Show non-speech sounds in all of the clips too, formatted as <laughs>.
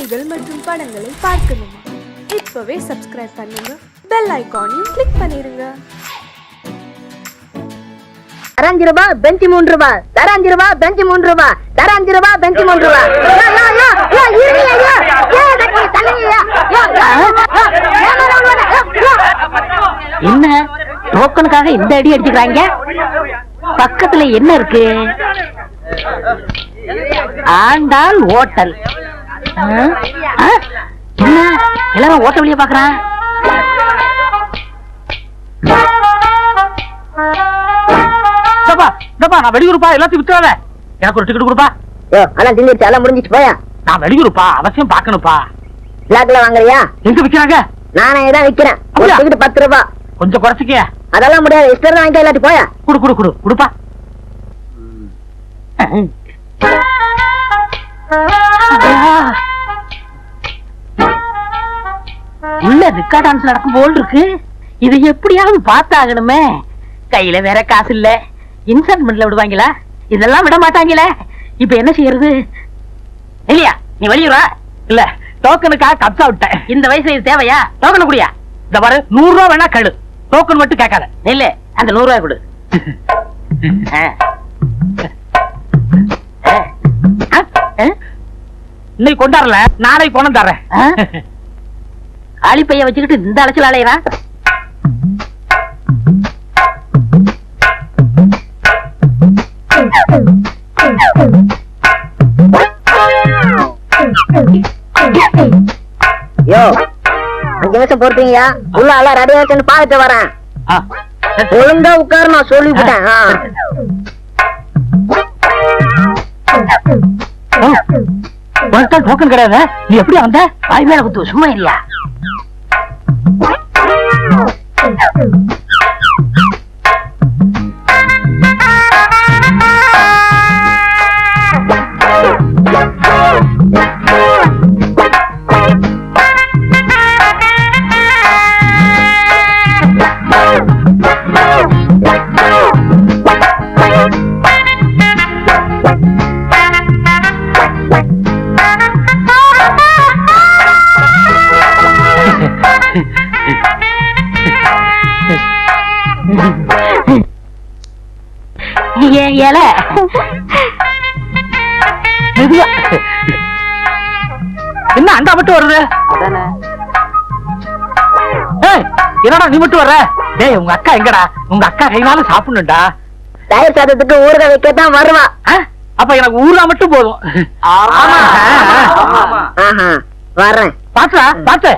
செய்திகள் மற்றும் படங்களை பார்க்கணுமா இப்பவே சப்ஸ்கிரைப் பண்ணுங்க பெல் ஐகானையும் கிளிக் பண்ணிருங்க தரஞ்சு ரூபா பெஞ்சு மூன்று ரூபா தரஞ்சு ரூபா பெஞ்சு மூன்று ரூபா தரஞ்சு ரூபா பெஞ்சு மூன்று ரூபா. என்ன டோக்கனுக்காக இந்த அடி அடிச்சுக்கிறாங்க பக்கத்துல என்ன இருக்கு ஆண்டாள்? ஆ? என்ன? எல்லாரும் ஓட்ட வழியா பாக்குறான் நான் வெளியூருப்பா எல்லாத்தையும் விட்டுறாத எனக்கு ஒரு டிக்கெட் கொடுப்பா. யோ, அதான் தின்னுடுச்சு, எல்லாம் முடிஞ்சிச்சு, போயா. நான் வெளியூருப்பா அவசியம் பார்க்கணும்ப்பா. பிளாக்ல வாங்குறியா? எங்க விக்கிறாங்க? நானே தான் விக்கிறேன். ஒரு? டிக்கெட் பத்து ரூபா. கொஞ்சம் குறைச்சிக்க. அதெல்லாம் முடியாது. இஷ்டம் வாங்கிக்க இல்லாட்டி போயா. குடு குடு குடு குடுப்பா. உள்ள ரிக்கார்ட் டான்ஸ் நடக்கும் போல் இருக்கு. இது எப்படியாவது பார்த்தாகணுமே. கையில வேற காசு இல்ல. இன்ஸ்டால்மெண்ட்ல விடுவாங்களா? இதெல்லாம் விட மாட்டாங்களே. இப்ப என்ன செய்யறது? இல்லையா நீ வெளியூரா இல்ல டோக்கனுக்காக கப்சா விட்டேன். இந்த வயசுல இது தேவையா? டோக்கன் குடியா? இந்த பாரு நூறு ரூபா வேணா கழு டோக்கன் மட்டும் கேட்காத. இல்ல அந்த நூறு ரூபாய் கொடு. <laughs> இன்னைக்கு கொண்டாடல நாளைக்கு கொண்டு தர்றேன். ஆ? காலி பைய வச்சுக்கிட்டு இந்த அலைச்சல் அலையறான் யோ அஞ்சு நிமிஷம் பொறுப்பீங்கயா உள்ள எல்லாம் ரெடி ஆச்சுன்னு பாத்துட்டு வரேன். ஒழுங்கா உட்காரு நான் சொல்லிவிட்டேன். டோக்கன் கிடையாது? நீ எப்படி வந்த? வாய் மேல குத்து சும்மா இல்லையா ஏன் இலை மெதுவா. என்ன அண்டா மட்டும் ஏய், என்னடா நீ மட்டும் வர்ற? டேய் உங்க அக்கா எங்கடா? உங்க அக்கா கைனால சாப்பிடணும்டா. தயிர் சாதத்துக்கு ஊறுகாய் வைக்கத்தான் வருவா? அப்ப எனக்கு ஊரா மட்டும் போதும். வர்றேன் பாத்துடா பாத்து.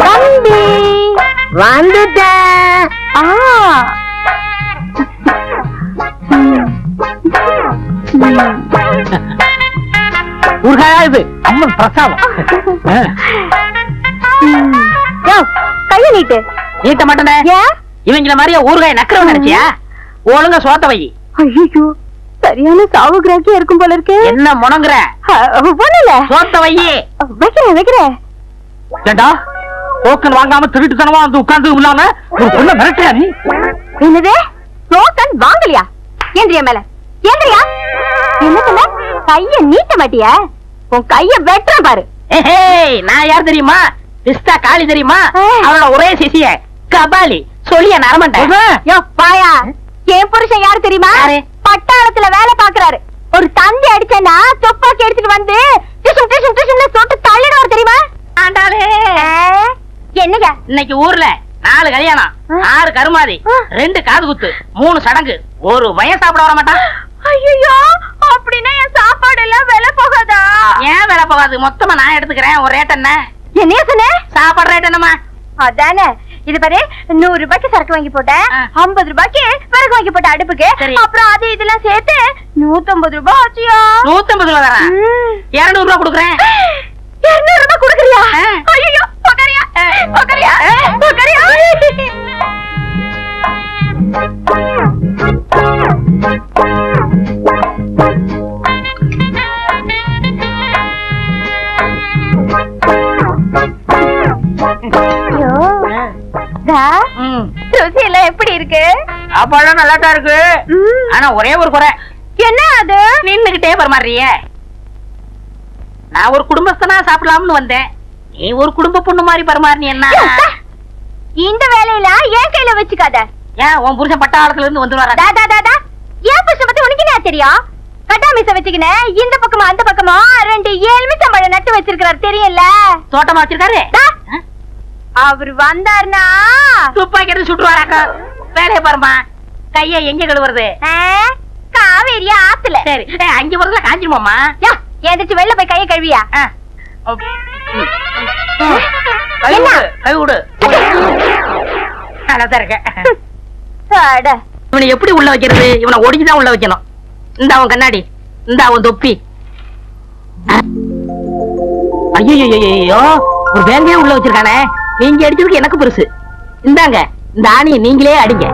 தம்பி வந்துட்டேன் ஊர்காயா இது? அம்மன் பிரசாதம். ஆ. கைய நீட்டு. நீட்ட மாட்டேனே இவங்கள மாதிரியே ஊறுகாய் நக்கிறவன் நினைச்சியா? ஒழுங்கா சோத்த வை. ஐயோ சரியான சாவு கிராக்கியா இருக்கும் போல இருக்கு. என்ன முணங்குற? ஒண்ணுல சோத்த வை வைக்கிறேன் வைக்கிறேன். ஏண்டா? டோக்கன் வாங்காம திருட்டுத்தனமா வந்து உட்கார்ந்து இல்லாம ஒரு பொண்ணை மிரட்டியா நீ? என்னது? டோக்கன் வாங்கலையா? ஏந்திரியா மேல. ஏந்திரியா? என்ன கைய நீட்ட மாட்டியா? உன் கைய வெட்டுற பாரு. நான் யார் தெரியுமா? பிஸ்தா காளி தெரியுமா. அவளோட ஒரே சிசிய. கபாலி. சொல்லிய நரமண்டேன் யோ பாயா என் புருஷன் யாரு தெரியுமா? பட்டாளத்துல வேலை பாக்குறாரு ஒரு தந்தி அடிச்சேன்னா துப்பாக்கி எடுத்துட்டு வந்து டிஷும் டிஷும் டிஷும்னு சொட்டு தள்ளிடுவார் தெரியுமா? ஆண்டாளே. என்னங்க? இன்னைக்கு ஊர்ல நாலு கல்யாணம். ஆறு கருமாதி. ரெண்டு காது குத்து மூணு சடங்கு ஒரு பையன் சாப்பிட வர மாட்டான். ஐயோ அப்படின்னா என் சாப்பாடு எல்லாம் விலை போகாதா? ஏன் வேலை போகாது? மொத்தமா நான் எடுத்துக்கிறேன். ஒரு ரேட் என்ன? என்ன சொன்ன? சாப்பாடு ரேட் என்னமா அதானே. இது பாரு நூறு ரூபாய்க்கு சரக்கு வாங்கி போட்டேன். ஐம்பது ரூபாய்க்கு விறகு வாங்கி போட்ட அடுப்புக்கு. அப்புறம் அது இதெல்லாம் சேர்த்து நூத்தம்பது ரூபாய் ஆச்சியா? நூத்தம்பது ரூபா தரேன். இருநூறு ரூபா கொடுக்குறேன். இருநூறு ரூபாய் கொடுக்குறியா. ஐயோ உக்காரியா உக்காரியா ஐயோ தா எப்படி இருக்கு? சாப்பாடுலாம் நல்லா தான் இருக்கு ஆனா ஒரே ஒரு குறை. என்ன அது? நின்னுகிட்டே பரமாறிய நான் ஒரு குடும்பஸ்தனா சாப்பிடலாம்னு வந்தேன். நீ ஒரு குடும்ப பொண்ணு மாதிரி பரமாறினி என்ன இந்த வேலையில ஏன் கையில வச்சுக்காத. ஏன் உன் புருஷன் பட்டாளத்துல இருந்து வந்துருவாரா தாதா தாதா ஏன் புருஷன் பத்தி உனக்கு என்ன தெரியும்? கட்டா மீச வச்சுக்கினேன் இந்த பக்கமா அந்த பக்கமா ரெண்டு ஏழ்மிச்சம் பழம் நட்டு வச்சிருக்கிறாரு தெரியல தோட்டமா வச்சிருக்காரு. அவர் வந்தாருனா? துப்பாக்கி எடுத்து சுட்டுவாராக்கா வேலையை பாருமா கைய எங்க கழுவுறது? ஆ, காவேரியா ஆத்துல. சரி. அங்க வரல காஞ்சிருமாமா யா, எந்திரிச்சு வெளில போய் கைய கழுவியா. கை? விடு கை விடு. நல்லாதான் இருக்க இவனை எப்படி உள்ள வைக்கிறது? இவனை ஒடிச்சுதான் உள்ள வைக்கணும். இந்த அவன் கண்ணாடி இந்த அவன் தொப்பி. ஐயோ ஒரு வேங்கையே உள்ள வச்சிருக்கானே. நீங்க அடிச்சதுக்கு எனக்கு பெருசு. இந்தாங்க இந்த ஆணியை நீங்களே அடிங்க.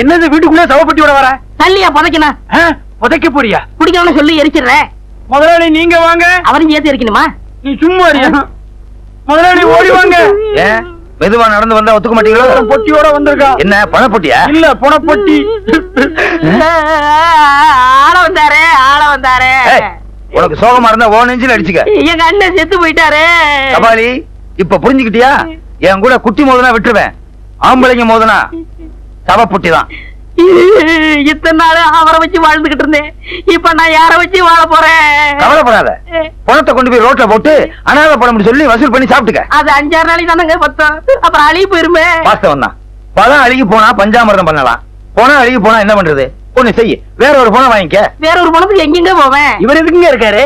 என்னது வீட்டுக்குள்ளே சவப்பட்டியோட வர? தள்ளியா புதைக்கணும். புதைக்க போறியா? குடிக்கணும்னு சொல்லி எரிச்சிடுறேன். முதலாளி நீங்க வாங்க. அவரையும் சேர்த்து எரிக்கணுமா? நீ சும்மா. முதலாளி ஓடி வாங்க. மெதுவா நடந்து வந்தா ஒத்துக்க மாட்டீங்களோ? பொட்டியோட வந்திருக்கா. என்ன பணப்பொட்டியா? இல்ல புனப்பொட்டி ஆள வந்தாரு ஆள வந்தாரு. உனக்கு சோகமா இருந்தா ஓ நெஞ்சில் அடிச்சுக்க. எங்க அண்ணன் செத்து போயிட்டாரு. கபாலி இப்ப புரிஞ்சுக்கிட்டியா? என் கூட குட்டி மோதனா விட்டுருவேன். ஆம்பளைங்க மோதனா சவப்பொட்டி தான். இத்தனை நாள் அவரை வச்சு வாழ்ந்துகிட்டு இருந்தேன். இப்ப நான் யார வச்சு வாழ போறேன்? கவலைப்படாத. பணத்தை கொண்டு போய் ரோட்ல போட்டு அனாதை பணம் சொல்லி வசூல் பண்ணி சாப்பிட்டுக்க. அது அஞ்சாறு நாளைக்கு தானங்க பத்தம். அப்புறம் அழிவு போயிருமே. வாஸ்தவம் தான் பழம் அழுகி போனா பஞ்சாமிர்தம் பண்ணலாம். பணம் அழுகி போனா என்ன பண்றது? ஒண்ணு செய்ய வேற ஒரு பணம் வாங்கிக்க. வேற ஒரு பணத்துக்கு எங்கெங்க போவேன்? இவர் எதுக்குங்க இருக்காரு.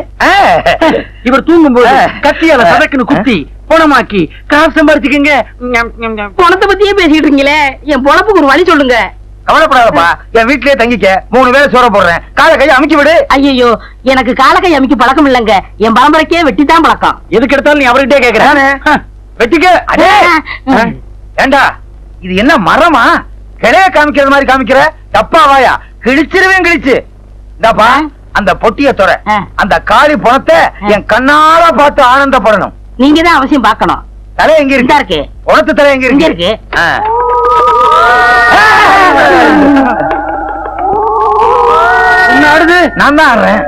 இவர் தூங்கும் போது. கத்தியால சதக்குன்னு குத்தி பணமாக்கி காசு சம்பாரிச்சுக்கங்க. பணத்தை பத்தியே பேசிட்டு இருக்கீங்களே. என் பொழப்புக்கு ஒரு வழி சொல்லுங்க. கவலைப்படாதப்பா. என் வீட்லயே தங்கிக்க. மூணு வேளை சோற போடுறேன். காலை கையை அமைக்கி விடு. ஐயோ எனக்கு காலக்கை அமைக்க பழக்கம் இல்லைங்க. என் பரம்பரைக்கே வெட்டித்தான் பழக்கம். எதுக்கு எடுத்தாலும் நீ அவர்கிட்டே கேக்குற. நானு? வெட்டிக்க. ஆ. ஏண்டா? இது என்ன மரமா? கிளைய காமிக்கிறது மாதிரி காமிக்கிற? தப்பா வாயா. கிழிச்சிருவேன் கிழிச்சு. இந்தாப்பா அந்த பொட்டிய துற. அந்த காளி பணத்தை என் கண்ணால பார்த்து ஆனந்தப்படணும். நீங்க தான் அவசியம் பார்க்கணும். தலை எங்க இருக்கு? இருக்கு. உனத்து தலை எங்க இருக்கு? இருக்கு. ஆடுது. நான் தான் ஆடுறேன்.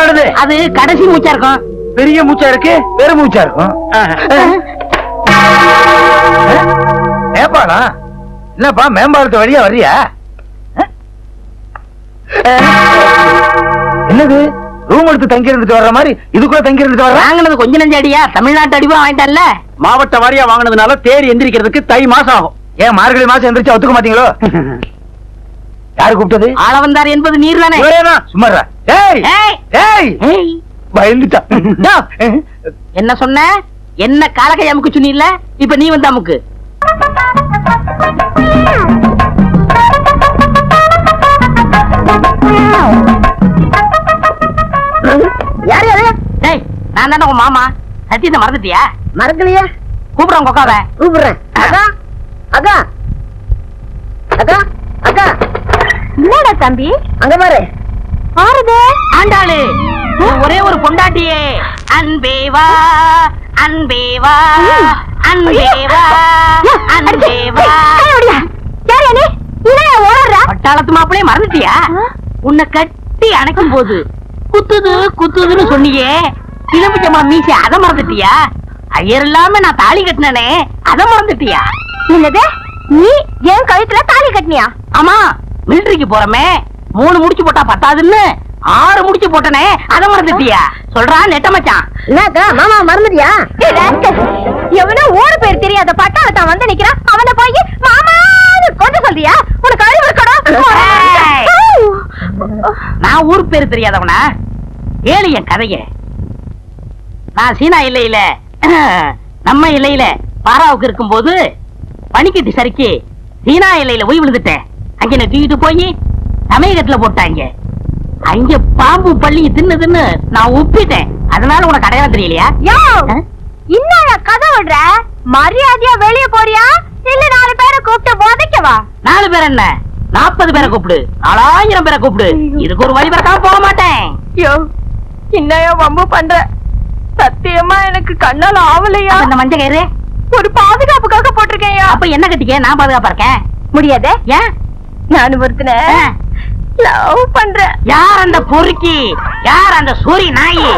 ஆடுது. அது கடைசி மூச்சா இருக்கும்? பெரிய மூச்சா இருக்கு? பெரு மூச்சா இருக்கும். மேம்பாடா என்னப்பா மேம்பாலத்து வழியா வர்றியா? என்னது? ரூம் எடுத்து தங்கி இருந்துட்டு வர்ற மாதிரி இதுக்குள்ள தங்கி இருந்துட்டு வர்ற? வாங்கினது கொஞ்ச நஞ்ச அடியா? தமிழ்நாட்டு அடிவா வாங்கிட்டல்ல மாவட்ட வாரியா வாங்கினதுனால தேர் எந்திரிக்கிறதுக்கு தை மாசம் ஆகும். ஏன் மார்கழி மாசம் எந்திரிச்சு ஒத்துக்க மாட்டீங்களோ? <laughs> யாரு கூப்பிட்டது? ஆள வந்தார் என்பது நீர் தானே. இவரேதான் சும்மா இருடா. டேய் ஏய், டேய் ஏய், பயந்துட்டா. <laughs> டோ. என்ன சொன்ன? என்ன காலக்கை அமுக்கு சொன்னீல்ல இப்ப நீ வந்து அமுக்கு. யாரு அது? டேய் நான் தானே உன் மாமா. சத்தியத்தை மறந்துட்டியா? மறக்கலையா. கூப்பிடுறேன் கொக்காவ கூப்பிடுறேன். அக்கா. அக்கா அக்கா. என்னடா தம்பி? அங்க பாரு. ஆறுது? ஆண்டாளு ஒரே ஒரு பொண்டாட்டியே. அன்பே வா அன்பே வா அன்பே வா அன்பே வா. பட்டாளத்து மாப்பிளைய மறந்துட்டியா? உன்னை கட்டி அணைக்கும் போது குத்துது குத்துதுன்னு சொன்னியே. இளம்பிச்சம்பளம் மீசை அதை மறந்துட்டியா? ஐயர் இல்லாம நான் தாலி கட்டினனே அதை மறந்துட்டியா? என்னது? நீ என் கழுத்துல தாலி கட்டினியா? ஆமா மிலிட்டரிக்கு போறமே. மூணு முடிச்சு போட்டா பத்தாதுன்னு ஆறு முடிச்சு போட்டனே அதை மறந்துட்டியா? சொல்றா நெட்ட மச்சான். என்னக்கா மாமா மறந்துட்டியா? எவனோ ஊரு பேர் தெரியாத பட்டாளத்தான் வந்து நிக்கிறான். அவன போய் மாமா கொஞ்சம் சொல்றியா? உனக்கு அழிவு ஏய். நான் ஊர் பேரு தெரியாதவனா? ஏழு என் கதைய. நான் சீனா இல்லையில நம்ம இல்லையில பாராவுக்கு இருக்கும்போது பனிக்கட்டி சறுக்கி சீனா இல்லையில போய் விழுந்துட்டேன். அங்க என்ன தூக்கிட்டு போய் சமயகத்துல போட்டாங்க. அங்க பாம்பு பள்ளி தின்னு தின்னு நான் உப்பிட்டேன் அதனால உனக்கு அடையாளம் தெரியலையா? இன்னும் கதை விடுற? மரியாதையா வெளிய போறியா? இல்ல நாலு பேரை கூப்பிட்டு போதைக்கவா நாலு பேர் என்ன? நாற்பது பேரை கூப்பிடு. நாலாயிரம் பேரை கூப்பிடு. இதுக்கு ஒரு வழி பிறக்காம போக மாட்டேன். யோ இன்னையா வம்பு பண்ற? சத்தியமா எனக்கு கண்ணால ஆவலையா? அப்ப இந்த மஞ்ச கயிறு ஒரு பாதுகாப்புக்காக போட்டிருக்கேன்யா. அப்ப என்ன கட்டிக்க நான் பாதுகாப்பா இருக்கேன். முடியாதே? ஏன் நான் ஒருத்தன ஆ. லவ் பண்றேன். யார் அந்த பொறுக்கி? யார் அந்த சூரி நாயி?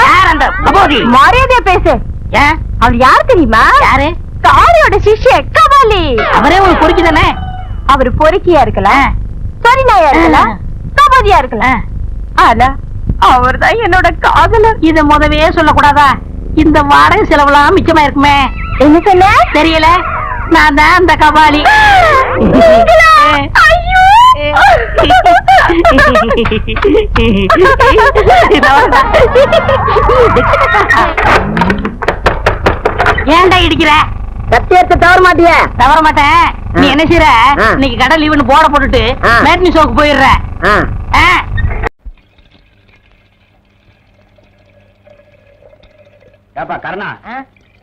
யார் அந்த கபோதி மரியாதையா பேசு. ஏன் அவர் யார் தெரியுமா? யாரு? காளியோட சிஷ்ய கபாலி. அவரே ஒரு பொறுக்கி தானே? அவர் பொறுக்கியா இருக்கலாம் சரி நாயா இருக்கலாம் கபாலியா இருக்கலாம் ஆனா அவர்தான் என்னோட காதலர். இத முதவே சொல்லக்கூடாதா? இந்த வாடகை செலவுலாம் மிச்சமா இருக்குமே என்ன சொன்ன? தெரியல. நான் தான் அந்த கபாலி! ஏன்டா இடிக்கிற? சத்தியத்தை தவற மாட்டிய. தவற மாட்டேன். நீ என்ன செய்யற. இன்னைக்கு கடை லீவுன்னு போட போட்டுட்டு. மேட்னி ஷோக்கு போயிடுற. ஆ. ஏப்பா கருணா. ஆ?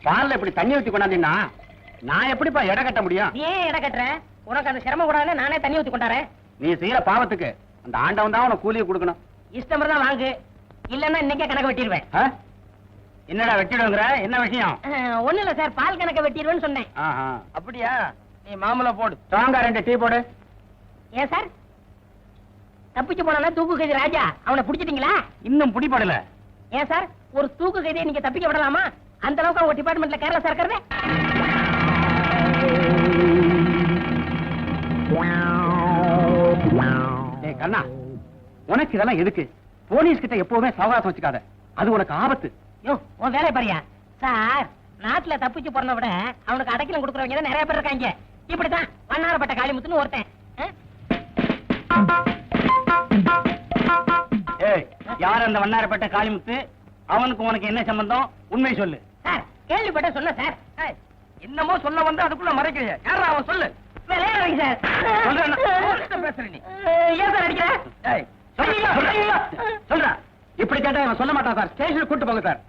பால்ல இப்படி தண்ணி ஊத்தி கொண்டாந்தீங்கன்னா நான் எப்படிப்பா எடை கட்ட முடியும்? ஏன் இடம் கட்டுற? உனக்கு அந்த சிரமம் கூடாதுன்னு நானே தண்ணி ஊத்தி கொண்டாரேன் நீ செய்யற பாவத்துக்கு அந்த ஆண்டவன் தான் உனக்கு கூலியை கொடுக்கணும். இஷ்டம் தான் வாங்கு. இல்லன்னா இன்னைக்கே கணக்கு வெட்டிடுவேன். ஆ? என்னடா வெட்டிடுங்கிற என்ன விஷயம்? ஒண்ணு இல்ல சார் பால் கணக்க வெட்டிடுவேன்னு சொன்னேன். ஆஹா. அப்படியா? நீ மாமலை போடு. ஸ்ட்ராங்கா ரெண்டு டீ போடு. ஏன் சார்? தப்பிச்சு போனா தூக்கு கைதி ராஜா? அவனை பிடிச்சிட்டீங்களா? இன்னும் பிடிபடல. ஏன் சார் ஒரு தூக்கு கைதியை நீங்க தப்பிக்க விடலாமா? அந்த அளவுக்கு அவங்க டிபார்ட்மெண்ட்ல கேரளா சார் இருக்கிறது? கண்ணா உனக்கு இதெல்லாம் எதுக்கு? போலீஸ் கிட்ட எப்பவுமே சவகாசம் வச்சுக்காத. அது உனக்கு ஆபத்து. யோ உன் வேலையை பாரியா. சார் நாட்டுல தப்பிச்சு போறத விட அவனுக்கு அடைக்கலம் கொடுக்குறவங்க நிறைய பேர் இருக்காங்க. இப்படித்தான் வண்ணாரப்பட்ட காளிமுத்துன்னு ஒருத்தன். யார் அந்த வண்ணாரப்பட்ட காளிமுத்து? அவனுக்கு உனக்கு என்ன சம்பந்தம்? உண்மை சொல்லு. சார் கேள்விப்பட்ட சொன்ன சார். என்னமோ சொல்ல வந்து அதுக்குள்ள மறைக்கிறீங்க யாரா அவன் சொல்லு? விளையாடுறீங்க சார்? நீ. ஏன் சார் அடிக்கிற? சொல்றா. இப்படி கேட்டா இவன் சொல்ல மாட்டான் சார். ஸ்டேஷனுக்கு கூட்டு போங்க சார்.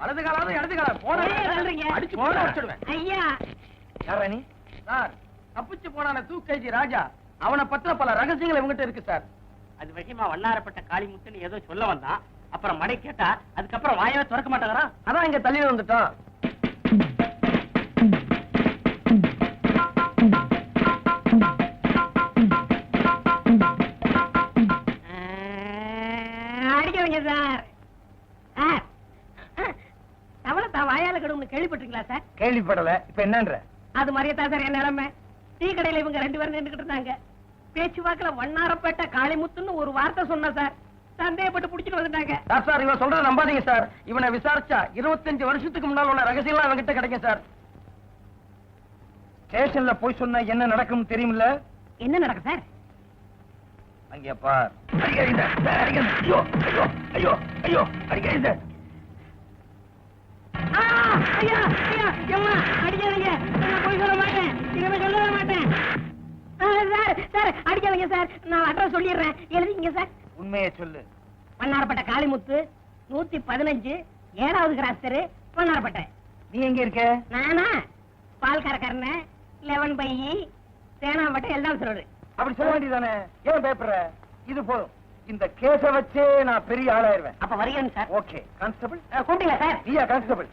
வலது காலாவது இடது காலம் போடா. ஏன் தள்ளுறீங்க? அடிச்சு போட. வச்சிடுவேன் ஐயா. யாரா நீ? சார் தப்பிச்சு போனான தூக்கைஜி ராஜா. அவனை பத்தின பல ரகசியங்கள் இவங்கிட்ட இருக்கு சார். அது விஷயமா வண்ணாரப்பட்ட காளிமுத்துன்னு ஏதோ சொல்ல வந்தான். அப்புறம் மடை கேட்டா அதுக்கப்புறம் வாயவே திறக்க மாட்டேங்கிறான் அதான் இங்க தள்ளி வந்துட்டோம். அடிக்கவங்க சார். சார் தவளை தான் வாயால கடும்னு கேள்விப்பட்டிருக்கீங்களா சார்? கேள்விப்படல. இப்ப என்னன்ற? அது மாதிரியே தான் சார் என் நிலைமை. டீ கடையில இவங்க ரெண்டு பேரும் நின்றுகிட்டு இருந்தாங்க. பேச்சுவாக்குல வண்ணாரப்பேட்டை காளிமுத்துன்னு ஒரு வார்த்தை சொன்னா சார். சந்தேகப்பட்டு புடிச்சிட்டு வந்துட்டாங்க. சார் சார் இவன் சொல்றத நம்பாதீங்க சார். இவனை விசாரிச்சா இருபத்தஞ்சு வருஷத்துக்கு முன்னால் உள்ள ரகசியம்லாம் கிடைக்கும் சார். ஸ்டேஷன்ல போய் சொன்னா என்ன நடக்கும் தெரியுமில்ல? என்ன நடக்கும் சார்? அங்கே பார். அடிக்காதீங்க, சார், அடிக்காதீங்க. ஐயோ ஐயோ ஐயோ ஐயோ அடிக்காதீங்க. ஆ, ஐயா, ஐயா, எம்மா, அடிக்காதீங்க. நான் பொய் சொல்ல மாட்டேன். இனிமே சொல்லவே மாட்டேன். ஆ, சார், சார், அடிக்காதீங்க சார். நான் address சொல்லிடுறேன். எழுதிக்கங்க சார். உண்மையை சொல்லு. வண்ணாரப்பேட்டை காளிமுத்து நூத்தி பதினஞ்சு ஏழாவது கிராஸ் தெரு வண்ணாரப்பேட்டை நீ எங்க இருக்க? நானா? பால் கறக்கறன லெவன் பை தேனாம்பட்டை எல்லாம் சொல்றது அப்படி சொல்ல வேண்டியதானே ஏன் பயப்படுற இது போதும். இந்த கேஸ வச்சே நான் பெரிய ஆளாயிருவேன். அப்ப வருகிறேன் சார். ஓகே. கான்ஸ்டபிள்? அஹ், கூப்பிட்டீங்களா சார்? நீயா கான்ஸ்டபிள்?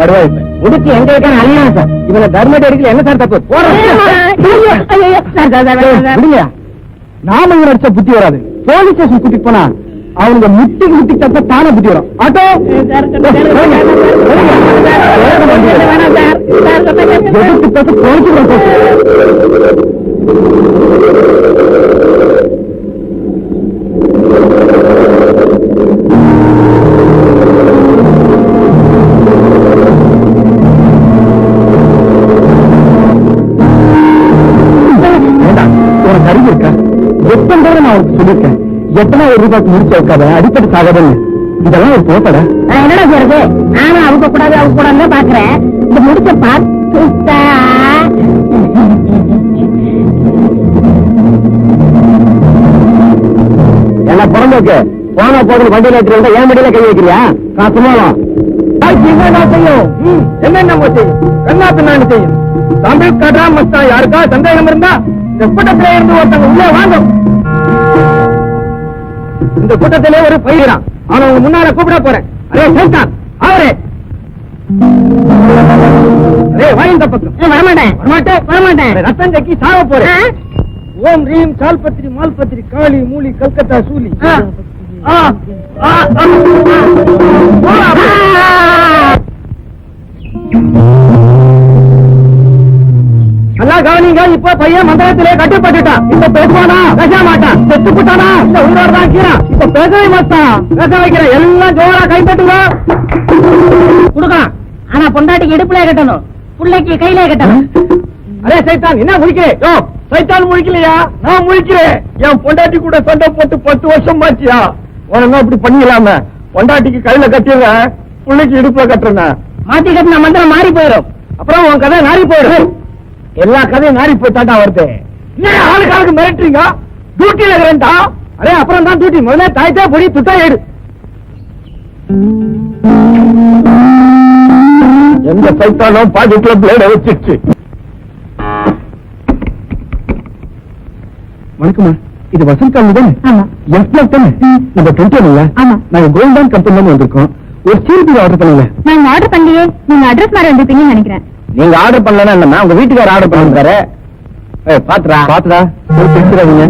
படுவாய்ப்பு உடுக்கு எங்க இருக்கான சார் இவனை தர்மடி அடிக்கல என்ன சார் தப்பு போடுங்க நாம இவன் அடிச்சா புத்தி வராது போலீஸ் ஸ்டேஷன் கூட்டிட்டு போனா அவனுங்க முட்டிக்கு முட்டி தப்ப தானே புத்தி வரும் ஆட்டோ எதிர்த்து பேச குறைச்சு எத்தனை ஒரு ரூபாய்க்கு முடிச்சு வைக்காத அடிப்படை சாகாதன்னு இதெல்லாம் ஒரு போட்டட என்னடா செய்யறது நானும் அவங்க கூடாது அவங்க கூடாதுன்னு பாக்குறேன். இந்த முடிச்ச பார்த்துட்டா? என்ன பிறந்தோக்கு போனா போதும். வண்டியில வந்தா என் வண்டியில கை வைக்கிறியா? நான் என்ன செய்யும்? என்னென்ன செய்யும்? கண்ணா பின்னாடி செய்யும்? தமிழ் கடா மஸ்தா யாருக்கா சந்தேகம் இருந்தா? இந்த கூட்டத்திலே இருந்து ஒருத்தங்க உள்ளே வாங்க. இந்த கூட்டத்திலே ஒரு பயிரான் அவன் உங்க முன்னால கூப்பிட போறேன் அரே சைத்தான் அவரே ரத்தம் கக்கி சாவ போறேன் ஓம் ரீம் கால்பத்திரி மால்பத்திரி காளி மூலி கல்கத்தா சூலி ஆ. நல்லா கவனிங்க. இப்ப பையன் மந்திரத்திலே கட்டுப்பட்டுட்டான். இப்ப பேசுவானா பேச மாட்டான். செத்து போட்டானா? இந்த உயிரோட தான் கீறான் இப்ப பேசவே மாட்டான். பேச வைக்கிறேன் எல்லாம் ஜோரா கைப்பட்டுங்க கொடுக்கலாம் ஆனா பொண்டாட்டிக்கு இடுப்புல கட்டணும். பிள்ளைக்கு கையில கட்டணும். அரே சைத்தான் என்ன முழிக்கிறே? யோ சைத்தான் முழிக்கலையா? நான் முழிக்கிறேன் என் பொண்டாட்டி கூட சண்டை போட்டு பத்து வருஷம் ஆச்சியா? உனங்க அப்படி பண்ணிக்கலாம பொண்டாட்டிக்கு கையில கட்டிடுங்க. பிள்ளைக்கு இடுப்புல கட்டுறேன் மாத்தி கட்டின மந்திரம் மாறி போயிடும் அப்புறம் உன் கதை நாரி போயிடும் எல்லா கதையும் நாரி போயிட்டாண்டா வருது என்ன ஆளுக்கு ஆளுக்கு மிரட்டுறீங்க? டியூட்டில இருக்கிறேன்டா. அரே அப்புறம் தான் டியூட்டி முதல்ல தாய்த்தா பொடி துட்டா ஏடு எந்த சைத்தானும் பாக்கெட்ல பிளேட வச்சிருச்சு. வணக்கம்மா. இது வசந்த் காலனி தானே? ஆமா. எஸ் பிளாக் தானே நம்ம டுவெண்ட்டி இல்ல ஆமா. நாங்க கோல்டன் கம்பெனில வந்திருக்கோம். ஒரு சிபிபி ஆர்டர் பண்ணல நாங்க ஆர்டர் பண்ணலையே. நீங்க அட்ரஸ் மாதிரி வந்திருப்பீங்கன்னு நினைக்கிறேன். நீங்க ஆர்டர் பண்ணலன்னா என்னம்மா? உங்க வீட்டுக்கார ஆர்டர் பண்ணிருக்காரு. ஏய் பாத்துடா. பாத்துடா. பிடிச்சிடாதீங்க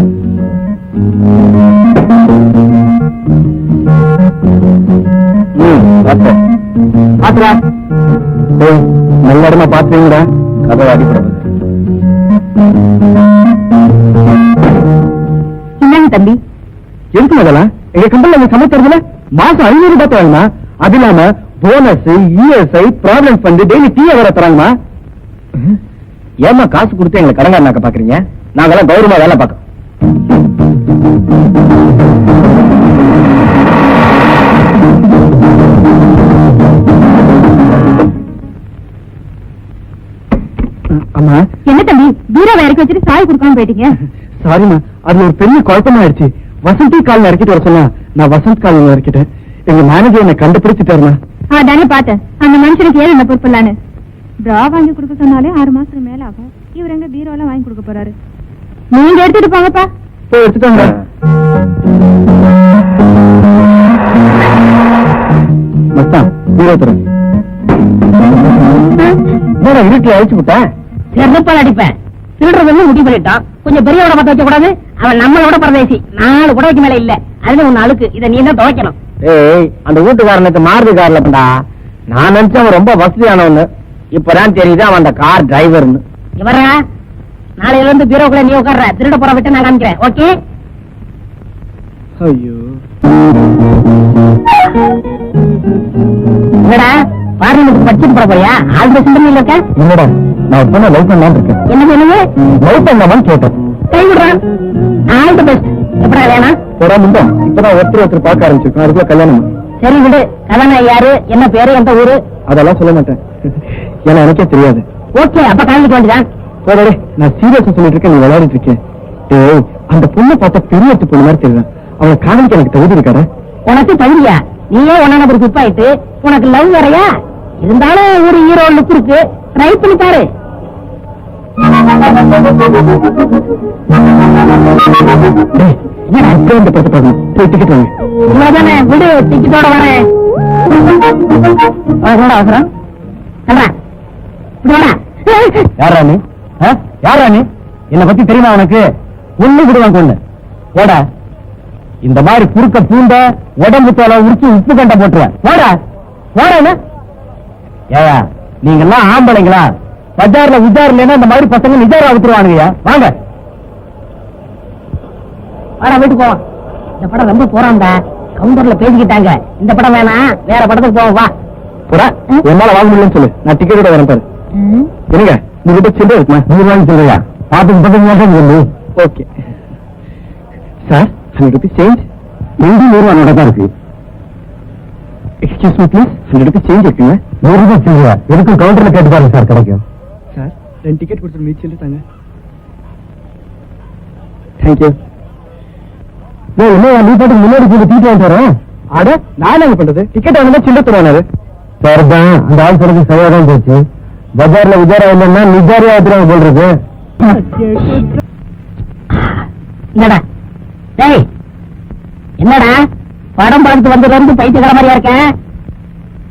பாத்துடா. ஏய் நல்ல இடமா பாத்துறீங்கடா. கதவை அடிப்பட என்னங்க தம்பி? எதுக்கு முதல்ல எங்க கம்பெனில சமைக்கிறதுல மாசம் ஐநூறு ரூபாய் தராங்கம்மா அது இல்லாம bonus ESI problem fund daily tea வர தராங்கம்மா? ஏமா காசு கொடுத்து எங்களை கடங்காரனாக்க பாக்குறீங்க? நாங்கெல்லாம் கௌரவமா வேலை பார்க்கறோம். அம்மா. என்ன தம்பி பீரோவை இறக்கி வச்சுட்டு சாய் கொடுக்காம போயிட்டீங்க? சாரிம்மா அது ஒரு பெரிய குழப்பமாயிடுச்சு. வசந்தி காலில் இறக்கிட்டு வர சொன்னா நான் வசந்த் காலில் இறக்கிட்டேன். எங்க மேனேஜர் என்ன கண்டுபிடிச்சிட்டாருமா அதானே பார்த்தேன். அந்த மனுஷனுக்கு ஏன் என்ன பொறுப்பில்லான்னு? டிரா வாங்கி கொடுக்க சொன்னாலே ஆறு மாசத்துக்கு மேல ஆகும். இவர் எங்க பீரோல வாங்கி கொடுக்க போறாரு. நீங்க எடுத்துட்டு போங்கப்பா. போய் மச்சான் பீரோ இருட்டுல அழிச்சு விட்டேன் செருப்பால் அடிப்பேன். திருடுறதுன்னு முடிவு பண்ணிட்டான் கொஞ்சம் பெரியவட பார்த்து வைக்க கூடாது அவன் நம்மளோட பரதேசி. நாலு குடவைக்கு மேல இல்ல. அதுல ஒண்ணு அழுக்கு. இதை நீ தான் துவைக்கணும். ஏய் அந்த வீட்டுக்காரனுக்கு மாருதி கார்ல பண்ணா நான் நினைச்சேன் அவன் ரொம்ப வசதியானவன்னு இப்பதான் தெரியுது அவன் அந்த கார் டிரைவர்னு. இவரா? நாளையில இருந்து பீரோக்குள்ள நீ உட்கார்ற. திருட போற விட்டு நான் காமிக்கிறேன். ஓகே? ஐயோ. என்னடா? பார்லிமெண்ட் படிச்சுட்டு போற போறியா? ஆல்ரெடி இருக்க என்னடா நான் பொண்ணை லவ் பண்ணலாம்னு இருக்கேன்? என்ன சொன்னீங்க லவ் பண்ணலாமான்னு கேட்டேன். கை விடுறான் ஆல் தி பெஸ்ட் எப்படா வேணாம் போடா முந்தா இப்பதான் ஒருத்தர் ஒருத்தர் பார்க்க ஆரம்பிச்சிருக்கோம். அதுக்குள்ள கல்யாணம். சரி விடு. கல்யாணம் யாரு? என்ன பேரு? எந்த ஊரு? அதெல்லாம் சொல்ல மாட்டேன். ஏன்னா எனக்கே தெரியாது. ஓகே அப்ப கலந்துக்க வேண்டியதான் போடே நான் சீரியஸா சொல்லிட்டு இருக்கேன் நீ விளையாடிட்டு இருக்கேன் டேய் அந்த பொண்ணை பார்த்தா பெரிய இடத்து பொண்ணு மாதிரி தெரியல அவளை காதலிக்க எனக்கு தகுதி இருக்காரு உனக்கு தகுதியா? நீயே ஒன்னா நம்பர் குப் ஆயிட்டு உனக்கு லவ் வரையா இருந்தாலும் ஒரு ஹீரோ லுக் இருக்கு. ட்ரை பண்ணி பாரு. டேய் என்னடா இப்ப இந்த படத்தை பார்க்கணும் போய் டிக்கெட் வாங்க. இவ்வளவுதானே விடு டிக்கெட்டோட வரேன். அவசரம். யாரா நீ? யாரா நீ என்ன பத்தி தெரியுமா உனக்கு? ஒண்ணு விடுவான் கொண்டு ஓடா இந்த மாதிரி குறுக்க பூண்ட உடம்பு தோலை உரிச்சு உப்பு கண்ட போட்டுருவேன். ஓடா ஓடா ஏயா நீங்க எல்லாம் ஆம்பளைங்களா? பஜார்ல உஜார் இல்லைன்னா இந்த மாதிரி பசங்க நிஜாரா விட்டுருவானுங்கய்யா வாங்க. வாடா வீட்டுக்கு போவோம் இந்த படம் ரொம்ப போறான்டா. கவுண்டர்ல பேசிக்கிட்டாங்க இந்த படம் வேணாம் வேற படத்துக்கு போவோம் வா. போடா. என்னால வாங்க முடியலன்னு சொல்லு. நான் டிக்கெட் வரேன் பாரு. என்னங்க? நீ கிட்ட சில்லறை இருக்குமா? நூறு ரூபாய்க்கு சொல்றியா பாத்துக்கு பத்து மாசம் சொல்லு. Okay. Sir hundred rupees change ரெண்டு நூறு ரூபா தான் இருக்கு. Excuse me please hundred rupees change இருக்குங்க. நூறு ரூபாய் சில்லறையா? எதுக்கும் கவுண்டர்ல கேட்டு பாருங்க சார் கிடைக்கும். சார் ரெண்டு டிக்கெட் கொடுத்துரு மீட் சொல்லி தாங்க. தேங்க்யூ என்ன நீ பாட்டு முன்னாடி போய் தீட்டு வாங்கிட்டு அட நான் என்ன பண்றது? டிக்கெட் வாங்கினா சின்ன தருவானாரு. சரிதான் அந்த ஆள் சொல்றது சரியா தான் போச்சு. பஜார்ல உஜாரா இல்லைன்னா நிஜாரியா எடுத்துருவாங்க போல் இருக்கு. என்னடா? டேய் என்னடா? படம் பார்த்து வந்ததுல இருந்து பைத்தியக்கார மாதிரியா இருக்கேன்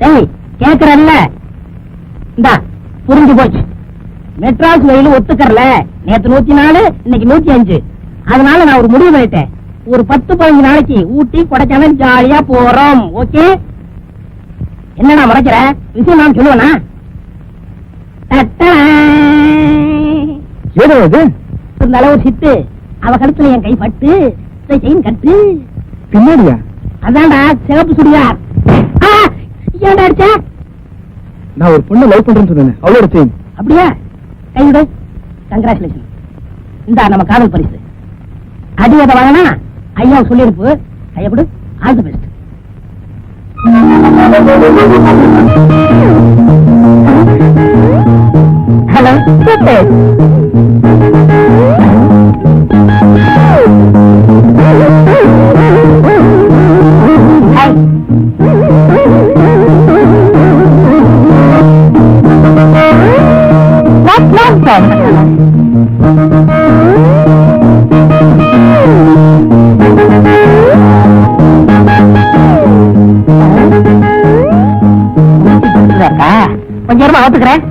டேய் கேக்குறல்ல. இந்தா புரிஞ்சு போச்சு. மெட்ராஸ் வெயில் ஒத்துக்கறல. நேத்து நூத்தி நாலு இன்னைக்கு நூத்தி அஞ்சு. அதனால நான் ஒரு முடிவு பண்ணிட்டேன். ஒரு பத்து பதினஞ்சு நாளைக்கு ஊட்டி கொடைக்கானல் ஜாலியா போறோம். ஓகே என்னடா மறைக்கிற? விஷயம் நான் சொல்லுவேனா? அளவு சித்து அவ கழுத்துல என் கை பட்டு செயின் கட்டு. பின்னாடியா? அதான்டா சிவப்பு சுடியார் ஆ, ஏன்டா அடிச்ச? நான் ஒரு பொண்ணு லவ் பண்றேன்னு சொன்னேன் அவளோட செயின் அப்படியா? கை விடு கங்க்ராச்சுலேஷன் இந்தா நம்ம காதல் பரிசு. அடி அதை வாங்கினா ஐயா சொல்லியிருப்பு. கையை கொடு. All the best hello Sidhu What nonsense! கொஞ்ச நேரமா ஆத்துக்கிறேன்.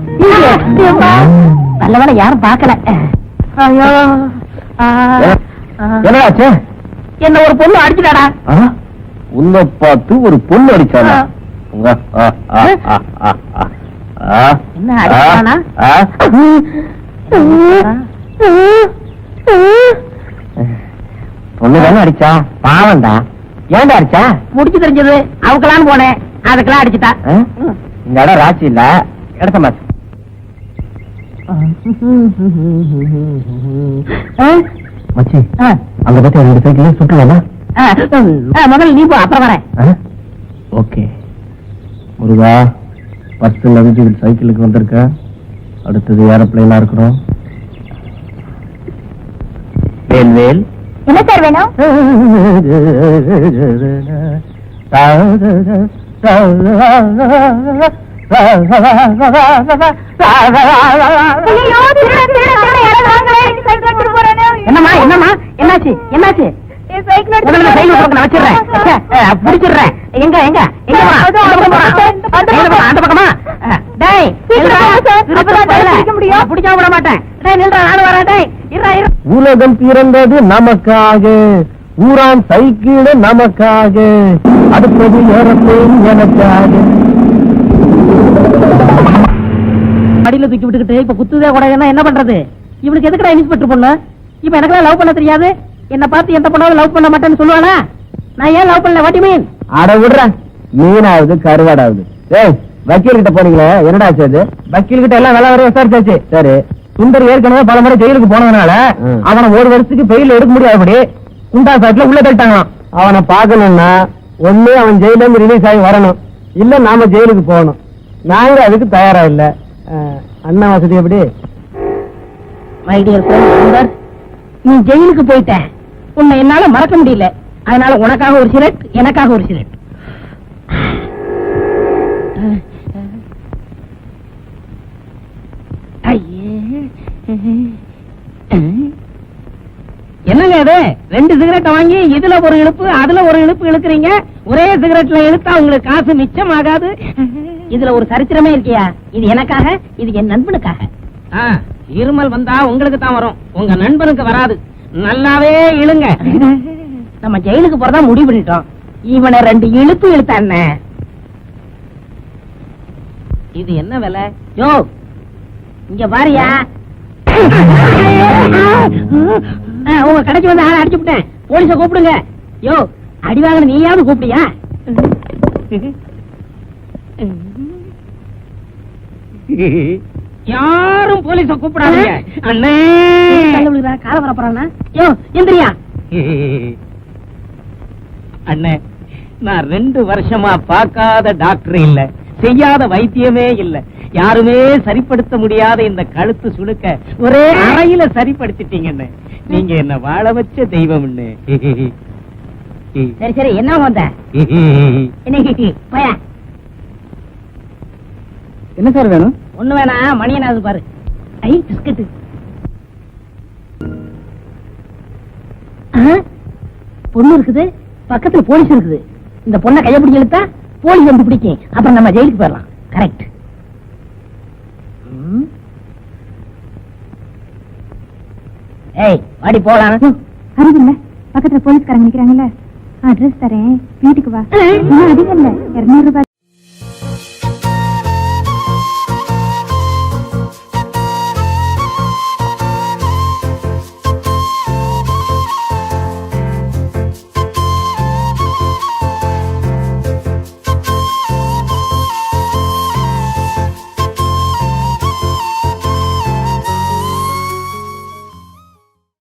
நல்ல வேலை யாரும் பார்க்கல. ஐயோ. என்னடாச்சு? என்ன ஒரு பொண்ணு அடிச்சுடாடா உன்னை பார்த்து ஒரு பொண்ணு அடிச்சானா உங்க, ஆ, ஆ, ஆ, ஆ, ஆ, ஆ. என்ன அடிச்சானா? ஆ, ஆ. பொண்ணு தானே அடிச்சா? பாவம்டா. ஏன்டா அடிச்சா? முடிச்சு தெரிஞ்சது. அவக்கலான்னு போனேன். அதுக்கெல்லாம் அடிச்சுட்டா? இந்த இடம் ராசி இல்ல. இடத்த மாத்து மச்சி அங்க பத்தி ரெண்டு சைக்கிள் சுட்டுலாமா முதல்ல நீ போ அப்புறம் வரேன். ஓகே. முருகா ஃபர்ஸ்ட் நவிச்சுக்கிட்டு சைக்கிளுக்கு வந்திருக்க. அடுத்தது ஏரோப்ளைனா இருக்கணும். வேல் வேல். என்ன சார் வேணும்? <laughs> என்னம்மா என்னம்மா? என்னாச்சு? என்னாச்சு? பிடிச்சிடுறேன். எங்க எங்க? எங்க? அந்த பக்கமா. பிடிக்காம விட மாட்டேன். டேய் நில்றா நானும் வரேன். டேய் இருடா இரு. உலகம் பிறந்தது நமக்காக. ஊரான் சைக்கிள் நமக்காக. அடுத்தது ஏரோப்ளைன் எனக்காக. அடியில தூக்கி விட்டுக்கிட்டு இப்ப குத்துதே கூட என்ன பண்றது? இவனுக்கு எதுக்குடா இன்ஸ்பெக்டர் பொண்ணு? இப்ப எனக்கெல்லாம் லவ் பண்ண தெரியாது. என்ன பார்த்து எந்த பொண்ணாவது லவ் பண்ண மாட்டேன்னு சொல்லுவானா நான் ஏன் லவ் பண்ணல? வாட்டி மீன் அட விடுற. மீனாவது கருவாடாவது. ஏய் வக்கீல் கிட்ட போனீங்களே? என்னடா ஆச்சு வக்கீல் கிட்ட எல்லாம் வேலை வர விசாரிச்சாச்சு. சரி. சுந்தர் ஏற்கனவே பல முறை ஜெயிலுக்கு போனதுனால அவனை ஒரு வருஷத்துக்கு பெயில் எடுக்க முடியாதபடி குண்டா சாட்ல உள்ள தட்டாங்களாம் அவனை பார்க்கணும்னா ஒண்ணு அவன் ஜெயில இருந்து ரிலீஸ் ஆகி வரணும். இல்ல நாம ஜெயிலுக்கு போகணும். நாங்க அதுக்கு தயாரா இல்ல. அண்ணா வசதி எப்படி? மை டியர் நீ ஜெயிலுக்கு போயிட்ட. உன்னை என்னால மறக்க முடியல. அதனால உனக்காக ஒரு சிரட் எனக்காக ஒரு சிரட். ஐயே. என்னங்க இது? ரெண்டு சிகரெட்டை வாங்கி இதுல ஒரு இழுப்பு அதுல ஒரு இழுப்பு இழுக்கிறீங்க. ஒரே சிகரெட்ல இழுத்தா உங்களுக்கு காசு மிச்சம் ஆகாது இதுல ஒரு சரித்திரமே இருக்கியா? இது எனக்காக இது என் நண்பனுக்காக. இருமல் வந்தா உங்களுக்கு தான் வரும். உங்க நண்பனுக்கு வராது. நல்லாவே இழுங்க. நம்ம ஜெயிலுக்கு போறதா முடிவு பண்ணிட்டோம். இவனை ரெண்டு இழுப்பு இழுத்தான இது என்ன விலை? யோ இங்க பாரியா. உங்க கடைக்கு வந்து ஆளை அடிச்சு விட்டேன். போலீஸ கூப்பிடுங்க. யோ அடி வாங்கின நீயாவது கூப்பிடியா யாரும் போலீஸ கூப்பிடாதீங்க. அண்ணே. கால வர போறானா? யோ எந்திரியா. அண்ணே நான் ரெண்டு வருஷமா பார்க்காத டாக்டர் இல்ல. செய்யாத வைத்தியமே இல்ல. யாருமே சரிப்படுத்த முடியாத இந்த கழுத்து சுணுக்க ஒரே அறையில சரிப்படுத்திட்டீங்கன்னு நீங்க என்ன வாழ வச்ச தெய்வம் சரி சரி என்ன வந்த? என்ன சார் வேணும்? ஒண்ணு வேணா மணியனாவது பாரு. ஐ பிஸ்கட் பொண்ணு இருக்குது பக்கத்துல போலீஸ் இருக்குது. இந்த பொண்ணை கைய பிடிச்சி இழுத்தா போலீஸ் வந்து பிடிக்கும். அப்புறம் நம்ம ஜெயிலுக்கு போயிடலாம். கரெக்ட் ஏய் வாடி போலாம் அறிவில்ல பக்கத்துல போலீஸ்காரங்க நிக்கிறாங்கல்ல. அட்ரஸ் தரேன். வீட்டுக்கு வா. அதிகம் இல்ல. இருநூறு ரூபாய்